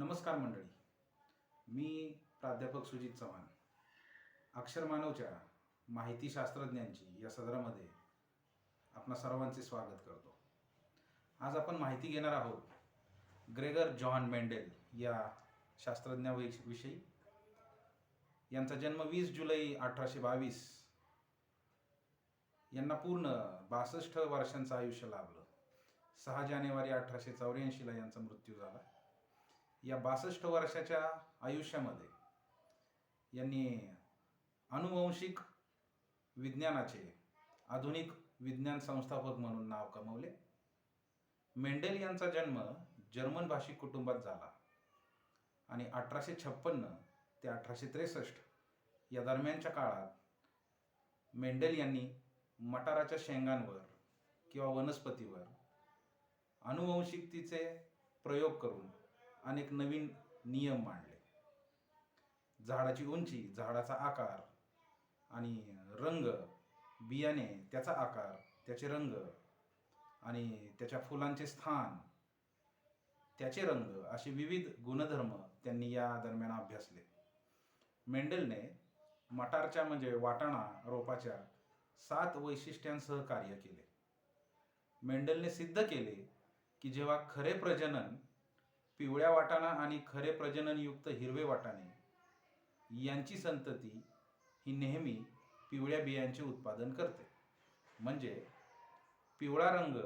नमस्कार मंडळी. मी प्राध्यापक सुजित चव्हाण. अक्षरमानवच्या माहिती शास्त्रज्ञांची या सदरामध्ये आपणा सर्वांचे स्वागत करतो. आज आपण माहिती घेणार आहोत ग्रेगर जॉन मेंडेल या शास्त्रज्ञाविषयी. यांचा जन्म वीस जुलै अठराशे बावीस. यांना पूर्ण बासष्ट वर्षांचं आयुष्य लाभलं. सहा जानेवारी अठराशे चौऱ्याऐंशीला यांचा मृत्यू झाला. या बासष्ट वर्षाच्या आयुष्यामध्ये यांनी अनुवंशिक विज्ञानाचे आधुनिक विज्ञान संस्थापक म्हणून नाव कमवले. मेंडेल यांचा जन्म जर्मन भाषिक कुटुंबात झाला आणि अठराशे छप्पन्न ते अठराशे त्रेसष्ट या दरम्यानच्या काळात मेंडेल यांनी मटाराच्या शेंगांवर किंवा वनस्पतीवर अनुवंशिकतेचे प्रयोग करून अनेक नवीन नियम मांडले. झाडाची उंची झाडाचा आकार आणि रंग बियाणे त्याचा आकार त्याचे रंग आणि त्याच्या फुलांचे स्थान त्याचे रंग असे विविध गुणधर्म त्यांनी या दरम्यान अभ्यासले. मेंडेलने मटारच्या म्हणजे वाटाणा रोपाच्या सात वैशिष्ट्यांसह कार्य केले. मेंडेलने सिद्ध केले की जेव्हा खरे प्रजनन पिवळ्या वाटाणा आणि खरे प्रजननयुक्त हिरवे वाटाणे यांची संतती ही नेहमी पिवळ्या बियांचे उत्पादन करते. म्हणजे पिवळा रंग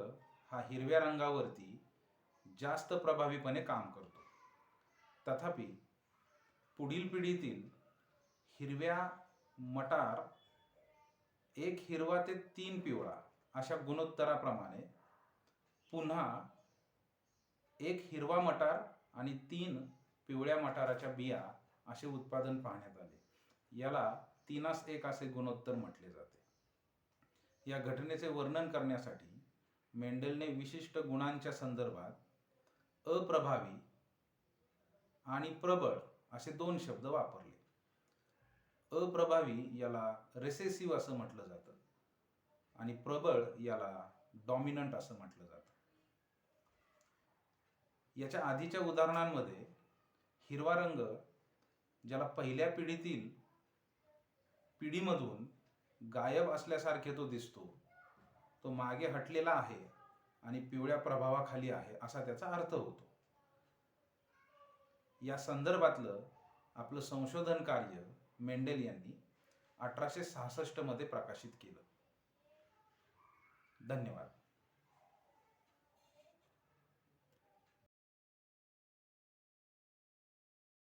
हा हिरव्या रंगावरती जास्त प्रभावीपणे काम करतो. तथापि पुढील पिढीतील हिरव्या मटार एक हिरवा ते तीन पिवळा अशा गुणोत्तराप्रमाणे पुन्हा एक हिरवा मटार आणि तीन पिवळ्या मटाराच्या बिया असे उत्पादन पाहण्यात आले. याला तीनास एक असे गुणोत्तर म्हटले जाते. या घटनेचे वर्णन करण्यासाठी मेंडेलने विशिष्ट गुणांच्या संदर्भात अप्रभावी आणि प्रबळ असे दोन शब्द वापरले. अप्रभावी याला रेसेसिव्ह असं म्हटलं जातं आणि प्रबळ याला डॉमिनंट असं म्हटलं जातं. याच्या आधीच्या उदाहरणांमध्ये हिरवा रंग ज्याला पहिल्या पिढीतील पिढीमधून गायब असल्यासारखे तो दिसतो. तो मागे हटलेला आहे आणि पिवळ्या प्रभावाखाली आहे असा त्याचा अर्थ होतो. या संदर्भातलं आपलं संशोधन कार्य मेंडेल यांनी अठराशे सहासष्टमध्ये प्रकाशित केलं. धन्यवाद.